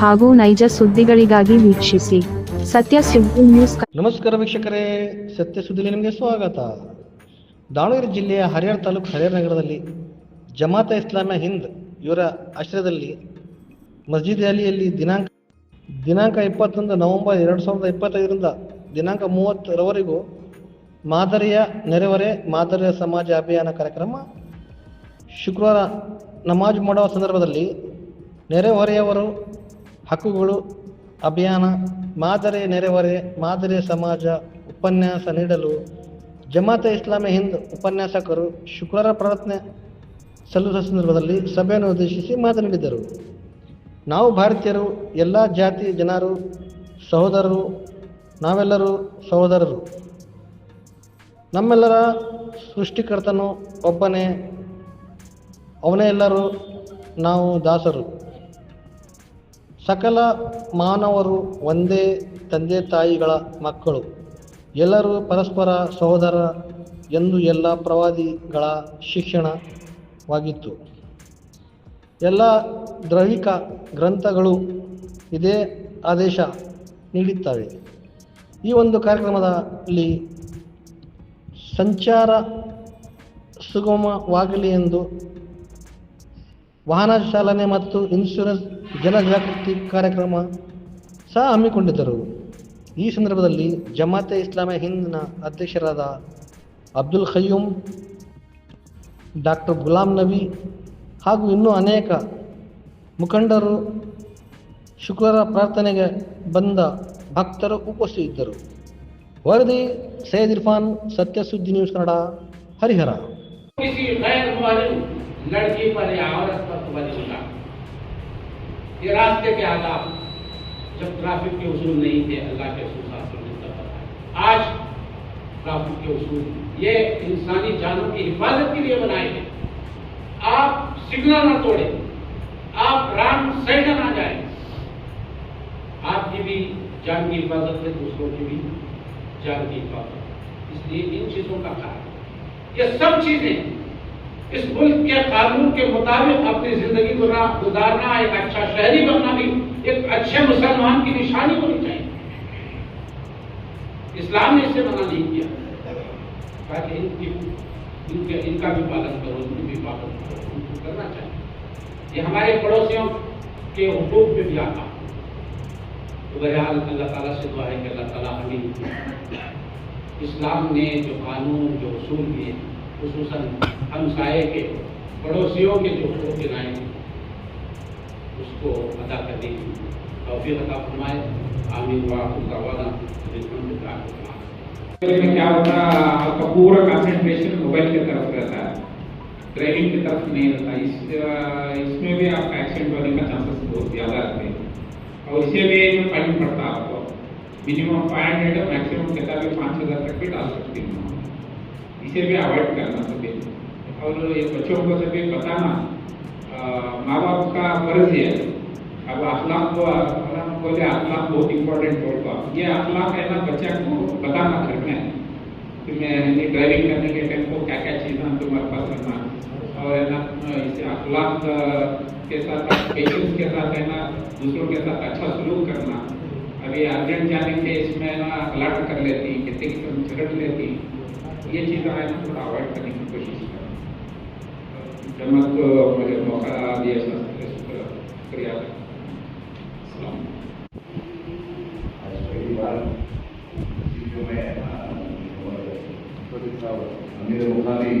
ಹಾಗೂ ನೈಜ ಸುದ್ದಿಗಳಿಗಾಗಿ ವೀಕ್ಷಿಸಿ ಸತ್ಯ ಸುದ್ದಿ ನ್ಯೂಸ್ ನಮಸ್ಕಾರ ವೀಕ್ಷಕರೇ, ಸತ್ಯ ಸುದ್ದಿಲಿ ನಿಮಗೆ ಸ್ವಾಗತ. ದಾವಣಗೆರೆ ಜಿಲ್ಲೆಯ ಹರಿಹರ ತಾಲೂಕು ಹರಿಹರ ನಗರದಲ್ಲಿ ಜಮಾತ ಇಸ್ಲಾಮ ಹಿಂದ್ ಇವರ ಆಶ್ರಯದಲ್ಲಿ ಮಸ್ಜಿದ್ ಅಲಿಯಲ್ಲಿ ದಿನಾಂಕ ದಿನಾಂಕ ಇಪ್ಪತ್ತೊಂದು ನವೆಂಬರ್ ಎರಡು ಸಾವಿರದ ಇಪ್ಪತ್ತೈದರಿಂದ ದಿನಾಂಕ ಮೂವತ್ತರವರೆಗೂ ಮಾದರಿಯ ನೆರೆಹೊರೆ, ಮಾದರಿಯ ಸಮಾಜ ಅಭಿಯಾನ ಕಾರ್ಯಕ್ರಮ ಶುಕ್ರವಾರ ನಮಾಜ್ ಮಾಡುವ ಸಂದರ್ಭದಲ್ಲಿ ನೆರೆಹೊರೆಯವರು, ಹಕ್ಕುಗಳು, ಅಭಿಯಾನ, ಮಾದರಿ ನೆರೆಹೊರೆ, ಮಾದರಿ ಸಮಾಜ, ಉಪನ್ಯಾಸ ನೀಡಲು, ಜಮಾತೆ ಇಸ್ಲಾಮಿ ಹಿಂದ್ ಉಪನ್ಯಾಸಕರು ಶುಕ್ರವಾರ ಪ್ರಾರ್ಥನೆ ಸಲ್ಲಿಸುವ ಸಂದರ್ಭದಲ್ಲಿ ಸಭೆಯನ್ನು ಉದ್ದೇಶಿಸಿ ಮಾತನಾಡಿದರು. ನಾವು ಭಾರತೀಯರು, ಎಲ್ಲ ಜಾತಿ ಜನರು, ಸಹೋದರರು, ನಾವೆಲ್ಲರೂ ಸಹೋದರರು. ನಮ್ಮೆಲ್ಲರ ಸೃಷ್ಟಿಕರ್ತನು ಒಬ್ಬನೇ, ಅವನೇ ಎಲ್ಲರೂ ನಾವು ದಾಸರು. ಸಕಲ ಮಾನವರು ಒಂದೇ ತಂದೆ ತಾಯಿಗಳ ಮಕ್ಕಳು. ಎಲ್ಲರೂ ಪರಸ್ಪರ ಸಹೋದರ ಎಂದು ಎಲ್ಲ ಪ್ರವಾದಿಗಳ ಶಿಕ್ಷಣವಾಗಿತ್ತು. ಎಲ್ಲ ದ್ರವಿಕ ಗ್ರಂಥಗಳು ಇದೇ ಆದೇಶ ನೀಡುತ್ತವೆ. ಈ ಒಂದು ಕಾರ್ಯಕ್ರಮದಲ್ಲಿ ಸಂಚಾರ ಸುಗಮವಾಗಲಿ ಎಂದು ವಾಹನ ಚಾಲನೆ ಮತ್ತು ಇನ್ಶೂರೆನ್ಸ್ ಜನಜಾಗೃತಿ ಕಾರ್ಯಕ್ರಮ ಸಹ ಹಮ್ಮಿಕೊಂಡಿದ್ದರು. ಈ ಸಂದರ್ಭದಲ್ಲಿ ಜಮಾತೆ ಇಸ್ಲಾಮಿ ಹಿಂದಿನ ಅಧ್ಯಕ್ಷರಾದ ಅಬ್ದುಲ್ ಖಯ್ಯೂಮ್ ಡಾಕ್ಟರ್ ಗುಲಾಂ ನಬಿ ಹಾಗೂ ಇನ್ನೂ ಅನೇಕ ಮುಖಂಡರು ಶುಕ್ರವಾರ ಪ್ರಾರ್ಥನೆಗೆ ಬಂದ ಭಕ್ತರು ಉಪಸ್ಥಿತಿದ್ದರು. ವರದಿ ಸೈಯದ್ ಇರ್ಫಾನ್ ಸತ್ಯ ಸುದ್ದಿ ನ್ಯೂಸ್ ಕನ್ನಡ, ಹರಿಹರ. या रास्ते के आदाब जब ट्रैफ़िक के उसूल नहीं थे, अल्लाह के आज ट्रैफ़िक के उसूल, ये इंसानी जानों की हिफाजत के लिए बनाए गए। आप सिग्नल ना तोड़े, आप रॉन्ग साइड ना जाए। आपकी भी जान की हिफाजत है दूसरों की भी जान की हिफाजत। इसलिए इन चीज़ों का ख्याल ये सब चीज़ें इस मुल्क के कानून के मुताबिक अपनी ज़िंदगी गुना गुजारना, एक अच्छा शहरी बनना भी एक अच्छे मुसलमान की निशानी होनी चाहिए। इस्लाम ने इसे मना नहीं किया। ताकि इनकी, इनके, इनका भी पालन करो, इनकी भी पालन करो उनको करना चाहिए। ये हमारे पड़ोसियों के हुकूक में भी आता तो बहरहाल अल्लाह ताला से दुआ है कि अल्लाह ताला हमें इस्लाम ने जो कानून, जो उसूल दिए खसूस हमसाए के पड़ोसियों के जो हकूक गिनाए उसको अदा करने की तोफ़ी अता फरमाए। आमीन। वादा में क्या होता है आपका पूरा कंसंट्रेशन मोबाइल की तरफ़ रहता है। ड्राइविंग की तरफ़ नहीं रहता। इस, इसमें भी आपका एक्सीडेंट होने का चांसेस बहुत ज़्यादा रहते हैं। और इसे भी जो फाइन पड़ता है आपको। मिनिमम फाइव हंड्रेड मैक्सिमम किताब भी पाँच हज़ार तक भी डाल सकते हैं। इसे भी अवॉइड करना सभी और ये बच्चों को सभी बताना माँ बाप का फ़र्ज़ है। अब अखलाक को बोले अखलाक बहुत इंपॉर्टेंट होगा ये अखलाक है ना बच्चे को बताना घर में कि मैं ड्राइविंग करने के टाइम को क्या क्या चीज़ें तुम्हारे पास रखना और है ना, इसे अखलाक के साथ पेशेंस के साथ है ना, दूसरों के साथ अच्छा सलूक करना। अभी अर्जेंट जाने के इसमें ना अलर्ट कर लेती कितने की झगड़ लेती ये चीज़ें ना थोड़ा अवॉइड करने की कोशिश करें जमत को मुझे मौका दिया शुक्रिया आज पहली बार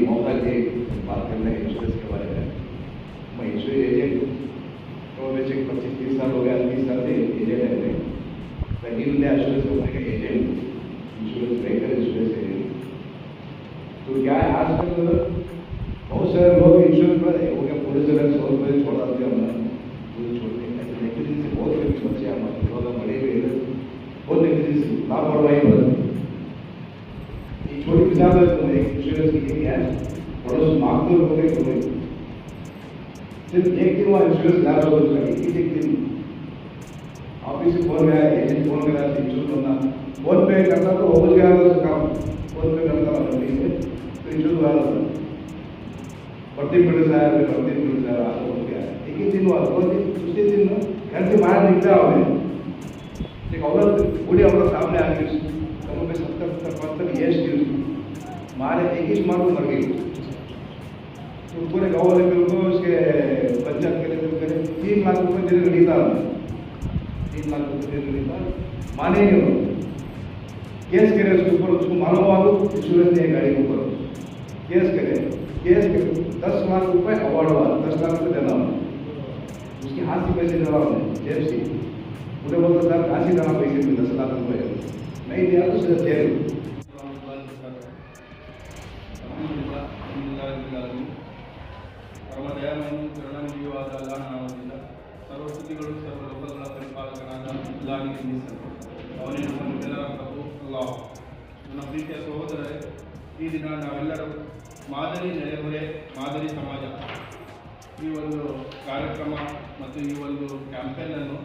मौका दिए बात करने इंश्योरेंस के बारे में। मैं इंश्योरेंस एजेंट तो वैसे पच्चीस, तीस साल हो गया, तीस साल से एजेंट है मैं। इंडिया इंश्योरेंस कंपनी का एजेंट इंश्योरेंस ब्रेकर इंश्योरेंस तो क्या है आजकल बहुत सारे लोग इंश्योरेंस पर हो गया पुलिस जगह सौ रुपये छोड़ा दिया हमने पुलिस छोड़ने का नेगलिजेंस से बहुत कभी बच्चे हमारे थोड़ा बड़े हुए बहुत नेगलिजेंस लापरवाही ये छोटी मिसाल है तो इंश्योरेंस की यही है, पड़ोस मांगते हो गए तो सिर्फ़ एक दिन वहाँ इंश्योरेंस ज़्यादा हो उसका एक ही एक दिन। ऑफ़िस से फ़ोन गया एजेंट फ़ोन करा इंश्योरेंस करना फ़ोन पे हो गया तो काम फ़ोन पे करता था मंडी में तो फिर प्रति मिनट से आया हो गया एक ही दिन दो दिन दूसरे दिन ना, घर से बाहर निकला हमें एक औरत, बूढ़ी औरत सामने आ गई कमर में सत्तर सत्तर, पचहत्तर थी उसकी। मारे, एक ही मार को मर गई। तो पूरे गाँव वाले फिर उनको उसके, पंचायत के लिए करे तीन लाख रुपए देने को नहीं तीन लाख रुपए देने को नहीं माने नहीं वो। केस करे उसके ऊपर, उसको मालूम हुआ तो इंश्योरेंस नहीं गाड़ी के ऊपर। केस करे। केस दस लाख रुपए अवार्ड हुआ दस लाख रुपए देना हुआ उसके हाथ से पैसे देना हमने जेब से मुझे बोलता सर कहाँ से देना पैसे में दस लाख रुपए नहीं दिया तो सिर्फ जेल ಪರಮ ದಯಾಮಯನು ಕರುಣಾನಿಧಿಯುವಾದ ಅಲ್ಲಾಹನ ನಾಮದಿಂದ ಸರ್ವಸ್ಥಿತಿಗಳು ಸರ್ವ ಲೋಕಗಳ ಪರಿಪಾಲಕನಾದ ಅಲ್ಲಾಹನಿಗೆ ಮೀಸಲು ಅವನೇ ನಮ್ಮ ನಮ್ಮೆಲ್ಲರ ಪ್ರಭು ಅಲ್ಲಾಹ್ ನನ್ನ ಪ್ರೀತಿಯ ಸಹೋದರರೇ ಈ ದಿನ ನಾವೆಲ್ಲರೂ ಮಾದರಿ ನೆರೆಹೊರೆ, ಮಾದರಿ ಸಮಾಜ. ಈ ಒಂದು ಕಾರ್ಯಕ್ರಮ ಮತ್ತು ಈ ಒಂದು ಕ್ಯಾಂಪೇನನ್ನು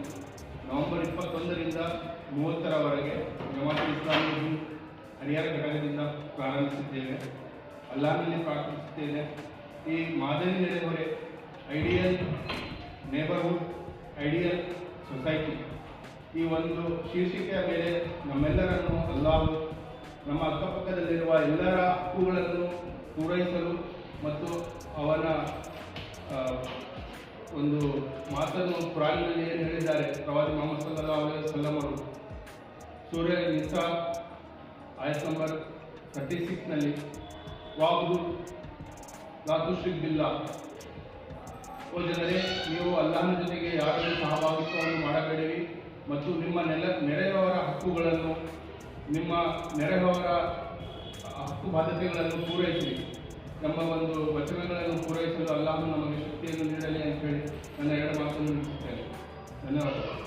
ನವೆಂಬರ್ ಇಪ್ಪತ್ತೊಂದರಿಂದ ಮೂವತ್ತರವರೆಗೆ ಜಮಾತ್ ಇಸ್ಲಾಮಿ ಹರಿಹರ ಘಟಕದಿಂದ ಪ್ರಾರಂಭಿಸಿದ್ದೇವೆ ಅಲ್ಲಾನಲ್ಲಿ ಪ್ರಾರ್ಥಿಸುತ್ತೇನೆ. ಈ ಮಾದರಿ ನೆರೆಹೊರೆ ಐಡಿಯಲ್ ನೇಬರ್ಹುಡ್ ಐಡಿಯಲ್ ಸೊಸೈಟಿ ಈ ಒಂದು ಶೀರ್ಷಿಕೆಯ ಮೇಲೆ ನಮ್ಮೆಲ್ಲರನ್ನು, ಅಲ್ಲಾಹು ನಮ್ಮ ಅಕ್ಕಪಕ್ಕದಲ್ಲಿರುವ ಎಲ್ಲರ ಹಕ್ಕುಗಳನ್ನು ಪೂರೈಸಲು ಮತ್ತು ಅವನ ಒಂದು ಮಾತನ್ನು ಕುರಾನಿನಲ್ಲಿ ಏನು ಹೇಳಿದ್ದಾರೆ? ಪ್ರವಾದಿ ಮೊಹಮ್ಮದ್ ಸಲ್ಲಾ ಅಲೈಹಿ ಸೂರ್ಯ ನಿಸಾ ಆಯತ್ ನಂಬರ್ ಥರ್ಟಿ ಸಿಕ್ಸ್ನಲ್ಲಿ ವಾಬುದು ಲಾತುಶ್ರಿಕ್ ಶ್ರೀಗಿಲ್ಲ ಓ ಜನರೇ, ನೀವು ಅಲ್ಲಾಹನ ಜೊತೆಗೆ ಯಾರನ್ನು ಸಹಭಾಗಿತ್ವವನ್ನು ಮಾಡಬೇಡಿರಿ ಮತ್ತು ನಿಮ್ಮ ನೆಲ ನೆರೆಯವರ ಹಕ್ಕುಗಳನ್ನು, ನಿಮ್ಮ ನೆರೆಯವರ ಹಕ್ಕು ಬಾಧ್ಯತೆಗಳನ್ನು ಪೂರೈಸಲಿ ನಮ್ಮ ಒಂದು ವಚನಗಳನ್ನು ಪೂರೈಸಲು ಅಲ್ಲಾಹು ನಮಗೆ ಶಕ್ತಿಯನ್ನು ನೀಡಲಿ ಅಂತ ಹೇಳಿ ನನ್ನ ಎರಡು ಮಾತನ್ನು ಮುಗಿಸುತ್ತೇನೆ. ಧನ್ಯವಾದಗಳು.